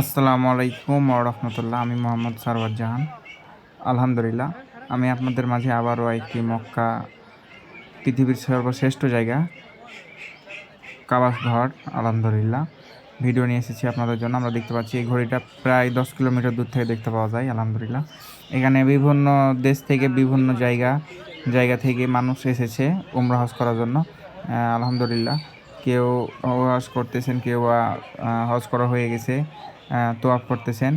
আসসালামু আলাইকুম রহমতুল্লাহ। আমি মোহাম্মদ সারওয়ার জাহান। আলহামদুলিল্লাহ, আমি আপনাদের মাঝে আবারও একটি মক্কা পৃথিবীর সর্বশ্রেষ্ঠ জায়গা কাবাস ঘর আলহামদুলিল্লাহ, ভিডিও নিয়ে এসেছি আপনাদের জন্য। আমরা দেখতে পাচ্ছি এই ঘড়িটা প্রায় দশ কিলোমিটার দূর থেকে দেখতে পাওয়া যায়। আলহামদুলিল্লাহ, এখানে বিভিন্ন দেশ থেকে বিভিন্ন জায়গা জায়গা থেকে মানুষ এসেছে উমরা হজ করার জন্য। আলহামদুলিল্লাহ, কেউ হজ করতেছেন, কেউ হজ করা হয়ে গেছে। তোয়াফ করতেছেন।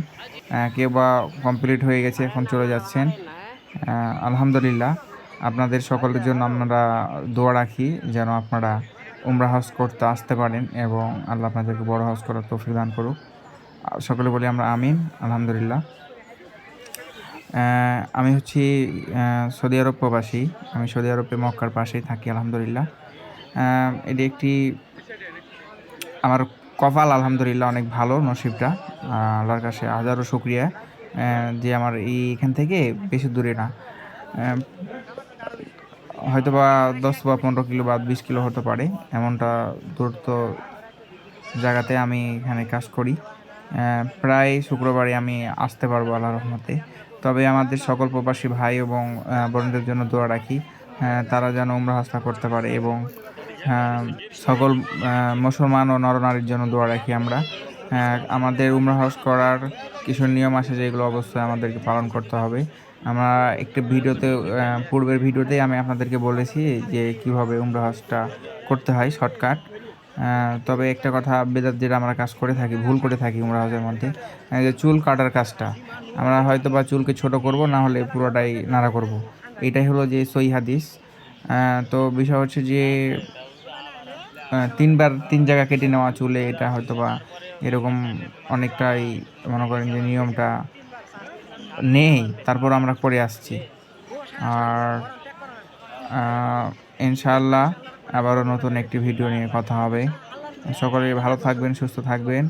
কেউ বা কমপ্লিট হয়ে গেছে, এখন চলে যাচ্ছেন। আলহামদুলিল্লাহ, আপনাদের সকলের জন্য আমরা দোয়া রাখি যেন আপনারা উমরা হজ করতে আসতে পারেন এবং আল্লাহ আপনাদেরকে বড় হজ করার তৌফিক দান করুক। সকলে বলি আমরা আমিন, আলহামদুলিল্লাহ। আমি হচ্ছি সৌদি আরব প্রবাসী। আমি সৌদি আরবে মক্কার পাশেই থাকি, আলহামদুলিল্লাহ। এটি একটি, আমার কপাল আলহামদুলিল্লাহ অনেক ভালো, নসিবটা। আল্লাহর কাছে হাজারো শুক্রিয়া। যে আমার এইখান থেকে বেশি দূরে না। হয়তো বা দশ বা পনেরো কিলো বা বিশ কিলো হতে পারে, এমনটা দূরত্ব জায়গাতে আমি এখানে কাজ করি। প্রায় শুক্রবারে আমি আসতে পারব আল্লাহ রহমতে। তবে আমাদের সকল প্রবাসী ভাই এবং বোনদের জন্য দোয়া রাখি। তারা যেন উমরা হাস্তা করতে পারে এবং সকল মুসলমান ও নরনারীর জন্য দোয়া রাখি আমরা। আমাদের উমরা হজ করার কিছু নিয়ম আছে যেগুলো অবশ্যই আমাদেরকে পালন করতে হবে। আমরা একটি ভিডিওতে পূর্বের ভিডিওতেই আমি আপনাদেরকে বলেছি যে কীভাবে উমরা হজটা করতে হয়, শর্টকাট। তবে একটা কথা বেদাত যেটা আমরা কাজ করে থাকি, ভুল করে থাকি উমরা হজের মধ্যে। যে চুল কাটার কাজটা, আমরা হয়তো বা চুলকে ছোট করব, না হলে পুরোটাই নাড়া করব। এটাই হলো যে সই হাদিস। তো বিষয় হচ্ছে যে তিনবার তিন জায়গা কেটে নেওয়া চুলে এটা হয়তো বা এরকম অনেকটাই মনে করেন যে নিয়মটা নেই তারপর আমরা করে আসছি। আর আহ, ইনশাআল্লাহ আবারও নতুন একটি ভিডিও নিয়ে কথা হবে। সকলে ভালো থাকবেন সুস্থ থাকবেন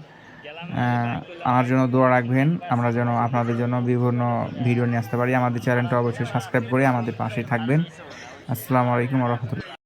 আমার জন্য দোয়া রাখবেন আমরা যেন আপনাদের জন্য বিভিন্ন ভিডিও নিয়ে আসতে পারি। আমাদের চ্যানেলটা অবশ্যই সাবস্ক্রাইব করে আমাদের পাশে থাকবেন। আসসালামু আলাইকুম রহমতুল্লাহ।